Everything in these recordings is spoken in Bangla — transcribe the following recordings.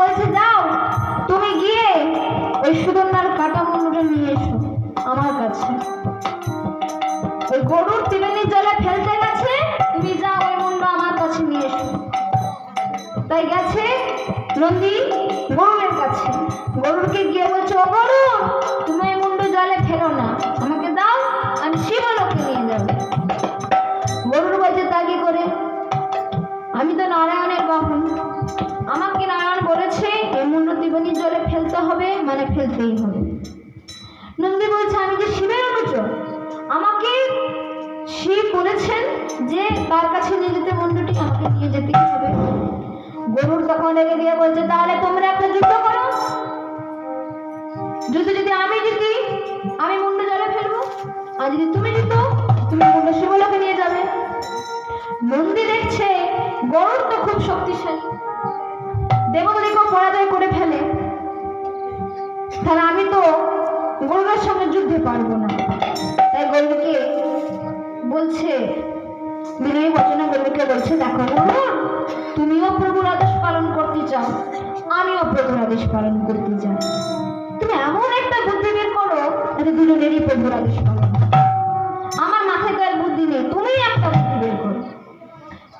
বলছে, যাও, তুমি গিয়ে ওই সুদন্যার কাটা মুন্ডুটা নিয়ে এসো আমার কাছে। ওই গরুর ত্রিবেণীর জলে ফেলতে গেছে, তুমি যাও ওই মুন্ড আমার কাছে নিয়ে এসো। তাই গেছে নন্দী গরুরের কাছে। গরুরকে গিয়ে বলছে, ও গরু, তুমি এই মুন্ডু তার কাছে নিয়ে যেতে মুন্ডুটি আমাকে নিয়ে যেতেই হবে? গরুর তখন রেগে দিয়ে বলছে, তাহলে তোমরা একটা যুদ্ধ করো। যুদ্ধ যদি আমি জিতি, আমি মুন্ডু জলে ফেলব। আর যদি তুমি জিতো, তুমি মুন্ডু শিবলোকে নিয়ে যাবে। নন্দী দেখছে, গরুর তো খুব শক্তিশালী। দেবতাদেরকেও পরাজয় করে ফেলে। তাহলে আমি তো গরুরের সঙ্গে যুদ্ধে পারব না। বলছে, দেখো তুমিও প্রভুর আদেশ পালন করতে চাও, আমিও প্রভুর আদেশ পালন করতে চাই। তুমি এমন একটা বুদ্ধি বের করো যাতে দুজনেরই প্রভুর আদেশ পালন আমার মাথায় আর বুদ্ধি নেই, তুমি একটা বুদ্ধি বের করো।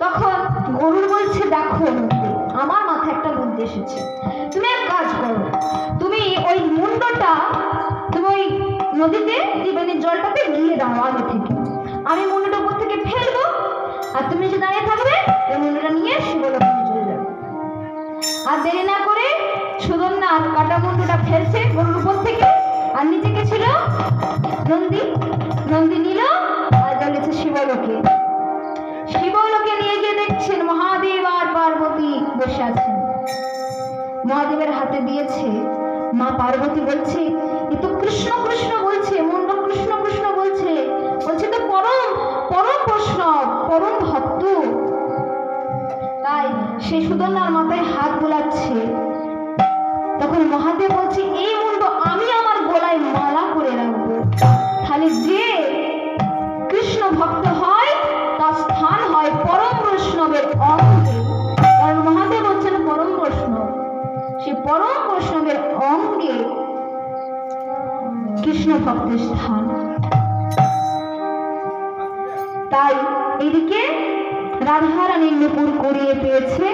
তখন গরুর বলছে, দেখো, আমার মাথায় একটা বুদ্ধি এসেছে। তুমি এক কাজ করো, তুমি ওই মুন্ডটা তুমি ওই নদীতে ত্রিবেণীর জলটাতে গিয়ে দাও আগে থেকে। আর এসে দাঁড়িয়ে থাকবে ওই মুন্ডটা নিয়ে শিবলোকে চলে যাবে। আর দেরি না করে সুদন্না কাটা মুন্ডটা ফেলছে গরুর উপর থেকে, আর নিচে কে ছিল নন্দী। নন্দী নিল, আর জ্বলেছে শিবলোকে। শিবলোকে নিয়ে গিয়ে দেখছেন মহাদেব আর পার্বতী বসে আছেন। মহাদেবের হাতে দিয়েছে মা পার্বতী বলছে, এ তো কৃষ্ণ কৃষ্ণ বলছে মুন্ড কৃষ্ণ কৃষ্ণ বলছে। বলছে তো পরম পরম বৈষ্ণব, পরম সে সুদর্ণার মাথায় হাত বোলাচ্ছে। তখন মহাদেব বলছে, এই মুন্ড আমি আমার গলায় মালা করে রাখব। তাহলে যে কৃষ্ণ ভক্ত হয়, তার স্থান হয় পরম বৈষ্ণবের অঙ্গে। কারণ মহাদেব হচ্ছেন পরম বৈষ্ণব। সে পরম বৈষ্ণবের অঙ্গে কৃষ্ণ ভক্তের স্থান। তাই এদিকে রাধারানীর নুপুর করিয়ে পেয়েছে।